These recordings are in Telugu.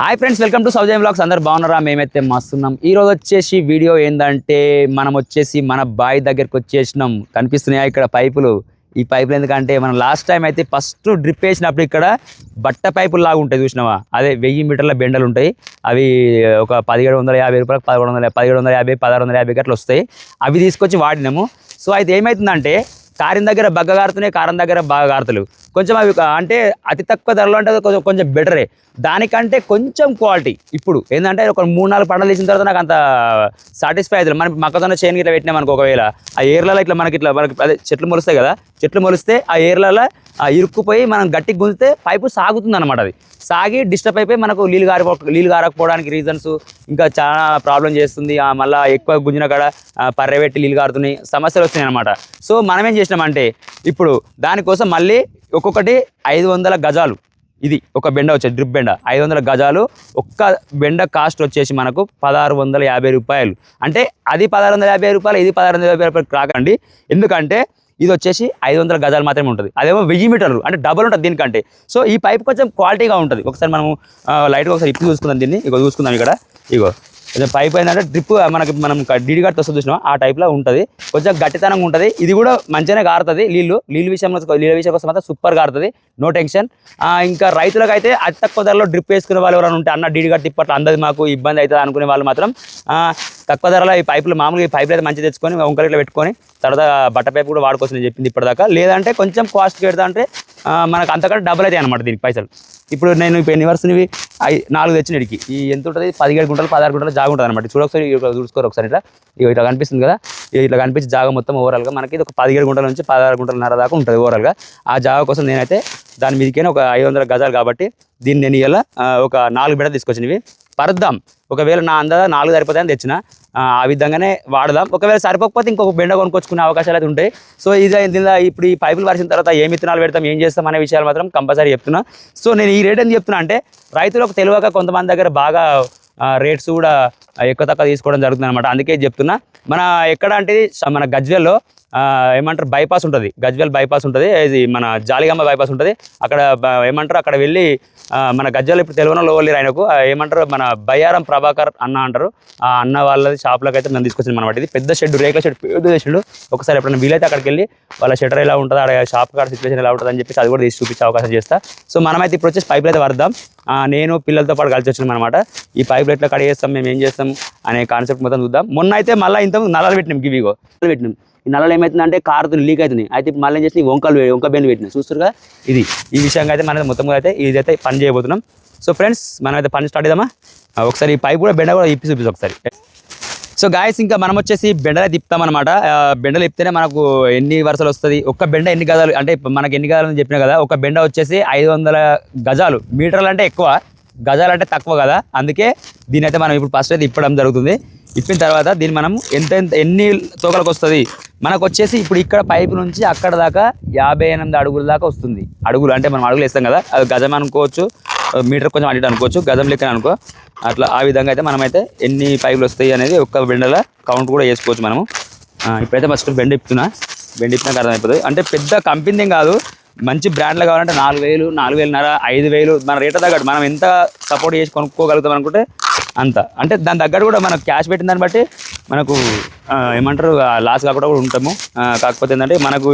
Hi friends welcome to Soujay blogs అందరు బాగున్నారా? మేమైతే మస్తున్నాం. ఈరోజు వచ్చేసి వీడియో ఏంటంటే మనం వచ్చేసి మన బాయ్ దగ్గరికి వచ్చేసినాం. కనిపిస్తున్నాయా ఇక్కడ పైపులు? ఈ పైపులు ఎందుకంటే మనం లాస్ట్ టైం అయితే ఫస్ట్ డ్రిప్ వేసినప్పుడు ఇక్కడ బట్ట పైపులు లాగా ఉంటాయి చూసినావా? అదే వెయ్యి మీటర్ల బెండలు ఉంటాయి. అవి ఒక పదిహేడు వందల యాభై రూపాయలకు పదకొండు వందల పదిహేడు వందల యాభై పదహారు వందల యాభై గట్ల వస్తాయి. అవి తీసుకొచ్చి వాడినాము. సో అయితే ఏమవుతుందంటే కారం దగ్గర బగ్గ కారుతున్నాయి కారం దగ్గర బాగా కారుతలేవు కొంచెం అవి అంటే అతి తక్కువ ధరలో అంటే కొంచెం కొంచెం బెటరే. దానికంటే కొంచెం క్వాలిటీ. ఇప్పుడు ఏంటంటే ఒక మూడు నాలుగు పంటలు తీసిన తర్వాత నాకు అంత సాటిస్ఫై అవుతుంది మనం మొక్కజొన్న చేను ఇట్లా పెట్టినాం అనుకో ఒకవేళ ఆ ఏర్లలో ఇట్లా మనకి ఇట్లా మనకి అదే చెట్లు మొలుస్తాయి కదా చెట్లు మొలిస్తే ఆ ఏర్లలో ఆ ఇరుక్కుపోయి మనం గట్టి గుంజితే పైపు సాగుతుంది అనమాట అది. సాగి డిస్టర్బ్ అయిపోయి మనకు నీళ్ళు గారిపో నీళ్ళు గారకపోవడానికి రీజన్స్ ఇంకా చాలా ప్రాబ్లం చేస్తుంది. మళ్ళీ ఎక్కువ గుంజిన కాడ ఆ, పెట్టి నీళ్ళు గారుతున్నాయి సమస్యలు వస్తున్నాయి అనమాట సో మనమేం చేస్తాం చేసినామంటే ఇప్పుడు దానికోసం మళ్ళీ ఒక్కొక్కటి ఐదు వందల గజాలు. ఇది ఒక బెండ వచ్చేది డ్రిప్ బెండ. ఐదు వందల గజాలు ఒక్క బెండ కాస్ట్ వచ్చేసి మనకు పదహారు వందల యాభై రూపాయలు. అంటే అది పదహారు వందల యాభై రూపాయలు ఇది పదహారు వందల యాభై రూపాయలు రాకండి. ఎందుకంటే ఇది వచ్చేసి ఐదు వందల గజాలు మాత్రమే ఉంటుంది. అదేమో వెయ్యి మీటర్లు అంటే డబుల్ ఉంటుంది దీనికంటే. సో ఈ పైప్ కొంచెం క్వాలిటీగా ఉంటుంది. ఒకసారి మనము లైట్గా ఒకసారి ఇప్పుడు చూసుకుందాం దీన్ని. ఇగో చూసుకుందాం ఇక్కడ. ఇగో. కొంచెం పైప్ ఏంటంటే డ్రిప్ మనకి మనం డీడీ కట్టి వస్తుంది చూసినాం ఆ టైప్లో ఉంటుంది. కొంచెం గట్టితనంగా ఉంటుంది. ఇది కూడా మంచిగానే కారుతుంది నీళ్ళు. నీళ్ళు విషయంలో నీళ్ళ విషయం కోసం మాత్రం సూపర్ కారుతుంది నో టెన్షన్ ఇంకా రైతులకు అయితే అతి తక్కువ ధరలో డ్రిప్ వేసుకునే వాళ్ళు ఎవరైనా ఉంటే అన్న డీడీ కట్టి ఇప్పట్లో అందది మాకు ఇబ్బంది అవుతుంది అనుకునే వాళ్ళు మాత్రం తక్కువ ధరలో ఈ పైపులు మామూలుగా ఈ పైపులు అయితే మంచిగా తెచ్చుకొని వంకలు ఇట్లా పెట్టుకొని తర్వాత బట్ట పైపు కూడా వాడుకోవచ్చు నేను చెప్పింది ఇప్పటిదాకా. లేదంటే కొంచెం కాస్ట్ పెడతా అంటే మనకు అంతకంటే డబుల్ అవుతాయి అనమాట దీనికి పైసలు. ఇప్పుడు నేను ఇప్పుడు ఎన్ని వరుసనివి ఐ నాలుగు తెచ్చిన ఇడికి. ఈ ఎంత ఉంటుంది? పదిహేడు గుంటలు పదహారు గుంటలు జాగా ఉంటుంది అనమాట చూడొకసారి చూసుకోరు ఒకసారి ఇట్లా. ఇట్లా కనిపిస్తుంది కదా? ఇట్లా కనిపించి జాగా మొత్తం ఓవరాల్గా మనకి ఇది ఒక పదిహేడు గుంటల నుంచి పదహారు గుంటలన్నర దాకా ఉంటుంది ఓవరాల్గా ఆ జాగా కోసం నేనైతే దాని మీదకైనా ఒక ఐదు వందల గజాలు కాబట్టి దీన్ని నేను ఇలా ఒక నాలుగు బిడ్డ తీసుకొచ్చినవి. పరద్దాం. ఒకవేళ నా అందా నాలుగు సరిపోతాయని తెచ్చిన. ఆ విధంగానే వాడదాం. ఒకవేళ సరిపోకపోతే ఇంకొక బెండ కొనుక్కొచ్చుకునే అవకాశాలు అయితే ఉంటాయి. సో ఇది ఇప్పుడు ఈ పైపులు పరిచిన తర్వాత ఏం విత్తనాలు పెడతాం ఏం చేస్తాం అనే విషయాలు మాత్రం కంపల్సరీ చెప్తున్నా. సో నేను ఈ రేట్ అని చెప్తున్నా అంటే రైతులకు తెలియక కొంతమంది దగ్గర బాగా రేట్స్ కూడా ఎక్కువ తక్కువ తీసుకోవడం జరుగుతుంది అనమాట అందుకే చెప్తున్నా. మన ఎక్కడ అంటే మన గజ్వేల్లో ఏమంటారు? బైపాస్ ఉంటుంది. గజ్వేల్ బైపాస్ ఉంటుంది. ఇది మన జాలిగమ్మ బైపాస్ ఉంటుంది. అక్కడ ఏమంటారు? అక్కడ వెళ్ళి మన గజ్వేల్ ఇప్పుడు తెలుగులో లోవల్లి ఆయనకు. ఏమంటారు? మన బయ్యారం ప్రభాకర్ అన్న అంటారు. ఆ అన్న వాళ్ళది షాప్లోకి అయితే మేము తీసుకొచ్చింది అనమాట ఇది పెద్ద షెడ్ రేకుల షెడ్ పెద్ద షెడ్ ఒకసారి ఎప్పుడైనా వీలైతే అక్కడికి వెళ్ళి వాళ్ళ షెటర్ ఎలా ఉంటుంది అక్కడ షాప్ కాడ సిచ్యువేషన్ ఎలా ఉంటుంది అని చెప్పేసి అది కూడా తీసి చూపించే అవకాశం చేస్తా. సో మనమైతే ఇప్పుడు వచ్చేసి పైపులు అయితే వరదాం నేను పిల్లలతో పాటు కలిసి వచ్చినాం అనమాట ఈ పైపులు ఎట్లా కడిగేస్తాం చేస్తాం? మేము ఏం చేస్తాం? అనే కాన్సెప్ట్ మొత్తం చూద్దాం. మొన్న అయితే మళ్ళీ ఇంత నల్లలు పెట్టినాం గివిగో నల్లలు పెట్టినాం. ఈ నల్లలో ఏమవుతుందంటే కారుతో లీక్ అవుతున్నాయి. అయితే ఇప్పుడు మళ్ళీ చేసి వంకలు వంక బెండ్ పెట్టినా చూస్తారుగా ఇది. ఈ విషయంగా అయితే మనం మొత్తంగా అయితే ఇదైతే పని చేయబోతున్నాం. సో ఫ్రెండ్స్ మనం అయితే పని స్టార్ట్ చేద్దామా? ఒకసారి ఈ పైప్ కూడా బెండ కూడా ఇప్పి చూపిస్తాం ఒకసారి. సో గాయస్ ఇంకా మనం వచ్చేసి బెండలే తిప్పుతామన్నమాట అనమాట బెండలు తిప్పితేనే మనకు ఎన్ని వరుసలు వస్తుంది? ఒక్క బెండ ఎన్ని గజాలు? అంటే మనకి ఎన్ని గజాలు అని చెప్పినా కదా ఒక బెండ వచ్చేసి ఐదు వందల గజాలు. మీటర్లు అంటే ఎక్కువ గజాలు అంటే తక్కువ కదా. అందుకే దీని అయితే మనం ఇప్పుడు ఫస్ట్ అయితే ఇప్పడం జరుగుతుంది. ఇప్పిన తర్వాత దీన్ని మనం ఎంత ఎంత ఎన్ని తోకలకు వస్తుంది? మనకు వచ్చేసి ఇప్పుడు ఇక్కడ పైపు నుంచి అక్కడ దాకా యాభై ఎనిమిది అడుగుల దాకా వస్తుంది. అడుగులు అంటే మనం అడుగులు వేస్తాం కదా అది గజం అనుకోవచ్చు మీటర్ కొంచెం అడిగి అనుకోవచ్చు గజం లెక్క అనుకో. అట్లా ఆ విధంగా అయితే మనమైతే ఎన్ని పైపులు వస్తాయి అనేది ఒక్క బెండల కౌంట్ కూడా చేసుకోవచ్చు మనము. ఇప్పుడైతే ఫస్ట్ బెండ్ ఇప్పుతున్నా. బెండ్ ఇప్పినాక అర్థమైపోతుంది అంటే పెద్ద కంపెనీ కాదు మంచి బ్రాండ్లు కావాలంటే నాలుగు వేలు నాలుగు వేలున్నర ఐదు వేలు మన రేట్ తగ్గట్టు మనం ఎంత సపోర్ట్ చేసి కొనుక్కోగలుగుతాం అనుకుంటే అంత. అంటే దాని తగ్గట్టు కూడా మనకు క్యాష్ పెట్టిన దాన్ని బట్టి మనకు ఏమంటారు లాస్ కాకుండా కూడా ఉంటాము. కాకపోతే ఏంటంటే మనకు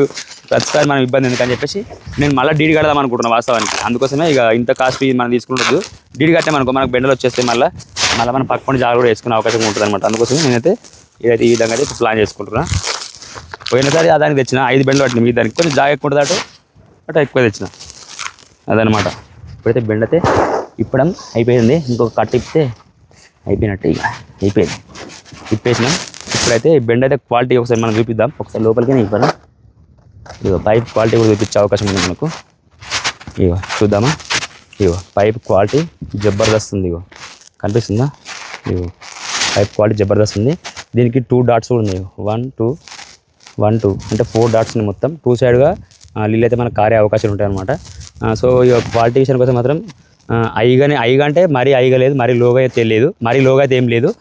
ప్రతిసారి మనం ఇబ్బంది ఎందుకని చెప్పేసి నేను మళ్ళీ డీడీ కడదాం అనుకుంటున్నాను వాస్తవానికి. అందుకోసమే ఇక ఇంత కాస్ట్ ఫీ మనం తీసుకుంటుంది డీడీ కట్టామనుకో మనకు బెండలు వచ్చేస్తే మళ్ళీ మళ్ళీ మనం పక్కన జాగ్రత్త కూడా వేసుకునే అవకాశం ఉంటుంది అనమాట అందుకోసమే నేనైతే ఇదైతే ఈ విధంగా అయితే ప్లాన్ చేసుకుంటున్నా. పోయినసారి ఆ దానికి తెచ్చిన ఐదు బెండలు పట్టిన మీ దానికి కొంచెం జాగ్రత్త ఎక్కువ అటు? అటు ఎక్కువ తెచ్చిన. అదనమాట ఇప్పుడైతే బెండతే ఇప్పడం అయిపోయింది. ఇంకొక కట్ అయిపోయినట్టు ఇక. అయిపోయింది. ఇప్పేసినాం ఇప్పుడైతే ఈ అయితే క్వాలిటీ ఒకసారి మనం చూపిద్దాం. ఒకసారి లోపలికి ఇవ్వడం ఇగో పైప్ క్వాలిటీ కూడా చూపించే అవకాశం ఉంది మనకు. ఇగో చూద్దామా? ఇగో పైప్ క్వాలిటీ జబర్దస్త్ ఉంది ఇగో. కనిపిస్తుందా? ఇగో పైప్ క్వాలిటీ జబర్దస్త్ ఉంది. దీనికి టూ డాట్స్ కూడా ఉన్నాయి. One two one two. అంటే ఫోర్ డాట్స్ ఉన్నాయి మొత్తం. టూ సైడ్గా నీళ్ళు అయితే మనకు కారే అవకాశాలు ఉంటాయి అనమాట సో ఈ క్వాలిటీ విషయానికి కోసం మాత్రం ఐగానే ఐగా అంటే మరీ ఐగా లేదు మరీ లోగా అయితే లేదు మరీ లోగా అయితే ఏం లేదు.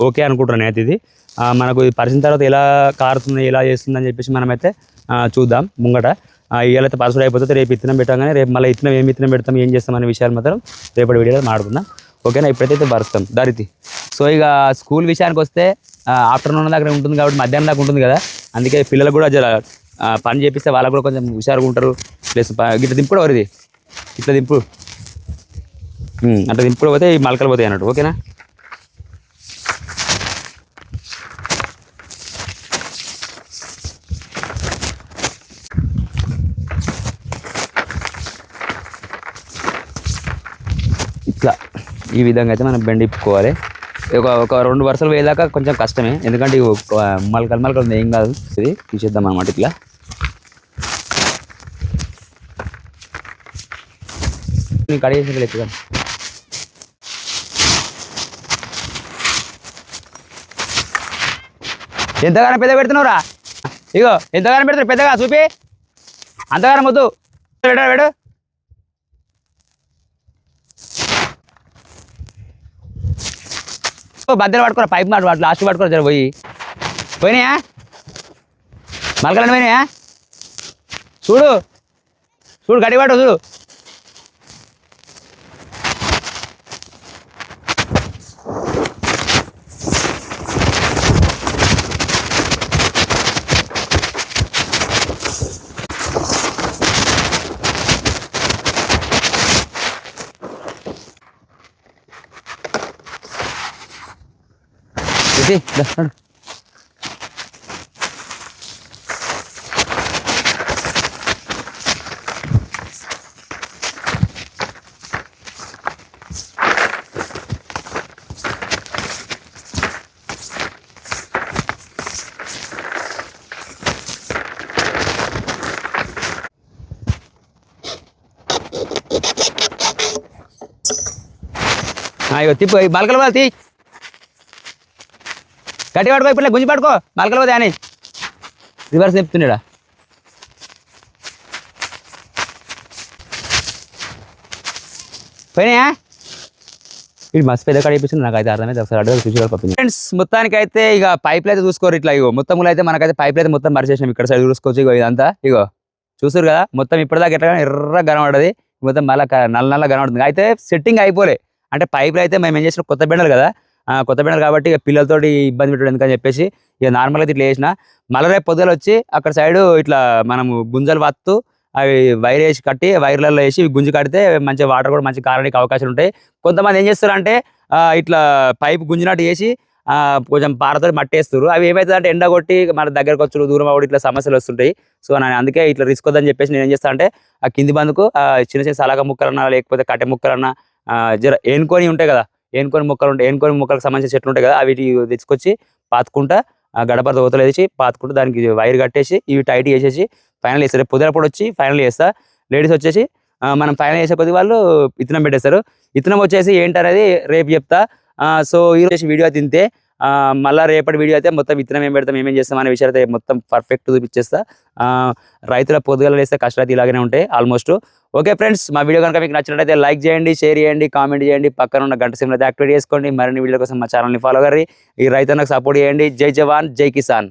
ఓకే అనుకుంటున్నాను అయితే ఇది. మనకు ఇది పరిచిన తర్వాత ఎలా కారుతుంది ఎలా చేస్తుంది అని చెప్పేసి మనమైతే చూద్దాం ముంగట. ఇవాళైతే అయితే అయిపోతుంది రేపు ఇత్తనం పెట్టగానే రేపు మళ్ళీ ఇత్తనం ఏం ఇత్తనం పెడతాం ఏం చేస్తాం అనే విషయాలు మాత్రం రేపటి వీడియోలో మాట్లాడుకుందాం. ఓకేనా? ఇప్పుడైతే భరుస్తాం. దారితి. సో ఇక స్కూల్ విషయానికి వస్తే ఆఫ్టర్నూన్ దాకా ఉంటుంది కాబట్టి మధ్యాహ్నం దాకా ఉంటుంది కదా. అందుకే పిల్లలు కూడా జర పని చేపిస్తే వాళ్ళకు కూడా కొంచెం హుషారుగా ఉంటారు. ప్లస్ ప- ఇట్లా దింపుడు ఎవరిది? ఇట్లా దింపు. అంటే ఇప్పుడు పోతే ఈ మలకలు పోతాయి అన్నట్టు ఓకేనా? ఇట్లా ఈ విధంగా అయితే మనం బెండ్ ఇప్పుకోవాలి. ఒక ఒక రెండు వరుసలు వేయదాకా కొంచెం కష్టమే. ఎందుకంటే మలకలు మలకలు ఉంది, ఏం కాదు. ఇది తీసేద్దాం అనమాట ఇట్లా. నేను కడిగేసి ఎత్తుగా ఎంతగానో పెద్ద పెడుతున్నావురా? ఇగో ఎంతగానో పెడతారు పెద్దగా చూపి. అంతగానం వద్దు పెట్టాడు పెట్టు. బద్దలు పట్టుకోరా పైప్ మాట వాటి లాస్ట్ పట్టుకోరా జర పోయి. పోయినాయా? మలకలను పోయినాయా? చూడు. చూడు గడి పట్టు చూడు. ఇది, దా, నడు. ఆ, ఇగో తిప్పు ఈ బలకలు వాళ్ళు తీ గట్టి పట్టుకో ఇప్పుడు గుంజి పట్టుకో మలకలు పోతే అని. రివర్స్ చెప్తున్నాడా పోయినాయా? ఇది మస్తు పెద్ద కాడ ఇప్పించింది నాకు అయితే అర్థమైతే ఒకసారి అడ్రస్ చూసి పంపింది ఫ్రెండ్స్ మొత్తానికి అయితే ఇక పైపులు అయితే చూసుకోరు ఇట్లా ఇగో. మొత్తం అయితే మనకైతే పైపులు అయితే మొత్తం పరిచేసాం ఇక్కడ సైడ్ చూసుకోవచ్చు ఇగో ఇదంతా. ఇగో చూసారు కదా? మొత్తం ఇప్పటిదాకా ఎట్లా ఎర్ర కనబడది మొత్తం మళ్ళీ నల్ల నల్ల కనబడుతుంది. అయితే సెట్టింగ్ అయిపోలే. అంటే పైపులు అయితే మేము ఏం చేసిన? కొత్త బెండలు కదా. కొత్త బెండలు కాబట్టి ఇక పిల్లలతోటి ఇబ్బంది పెట్టడం ఎందుకని చెప్పేసి ఇక నార్మల్గా అయితే ఇట్లా వేసిన మళ్ళీ రేపు పొద్దులు వచ్చి అక్కడ సైడు ఇట్లా మనము గుంజలు వత్తు అవి వైర్ వేసి కట్టి వైర్లలో వేసి గుంజు కడితే మంచిగా వాటర్ కూడా మంచి కారడానికి అవకాశాలు ఉంటాయి. కొంతమంది ఏం చేస్తారంటే ఇట్లా పైప్ గుంజినట్టు వేసి కొంచెం పారతో మట్టేస్తారు అవి ఏమవుతుంది అంటే ఎండ కొట్టి మన దగ్గరకు వచ్చి దూరం అవ్వడం ఇట్లా సమస్యలు వస్తుంటాయి. సో నేను అందుకే ఇట్లా రిస్క్ వద్దని చెప్పేసి నేను ఏం చేస్తాను అంటే ఆ కింది బందుకు చిన్న చిన్న సలగ ముక్కలన్నా లేకపోతే కట్టె ముక్కలన్నా జర ఏనుకొని ఉంటాయి కదా ఏనుకొని మొక్కలు ఉంటాయి ఏనుకొని మొక్కలకు సంబంధించిన చెట్లు ఉంటాయి కదా అవి తెచ్చుకొచ్చి పాతుకుంటా ఆ గడప దోతలు వేసి పాతుకుంటూ దానికి వైర్ కట్టేసి ఇవి టైట్ చేసేసి ఫైనల్ చేస్తారు. పొద్దునప్పుడు వచ్చి ఫైనల్ చేస్తా. లేడీస్ వచ్చేసి మనం ఫైనల్ చేసే కొద్ది వాళ్ళు ఇతనం పెట్టేస్తారు. ఇతనం వచ్చేసి ఏంటనేది రేపు చెప్తా. సో ఈ రోజు వీడియో తింటే మళ్ళీ మళ్ళా రేపటి వీడియో అయితే మొత్తం విత్తనం ఏం పెడతాం ఏమేం చేస్తాం అనే విషయాలు అయితే మొత్తం పర్ఫెక్ట్ చూపించేస్తా రైతుల పొద్దుగల వేస్తే కష్టాలు ఇలాగనే ఉంటాయి ఆల్మోస్ట్ ఓకే ఫ్రెండ్స్ మా వీడియో కనుక మీకు నచ్చినట్లయితే లైక్ చేయండి షేర్ చేయండి కామెంట్ చేయండి పక్కన ఉన్న గంట సిమ్ అయితే యాక్టివేట్ చేసుకోండి మరిన్ని వీడియో కోసం మా ఛానల్ని ఫాలో కర్రీ ఈ రైతన్నకు సపోర్ట్ చేయండి. జై జవాన్ జై కిసాన్.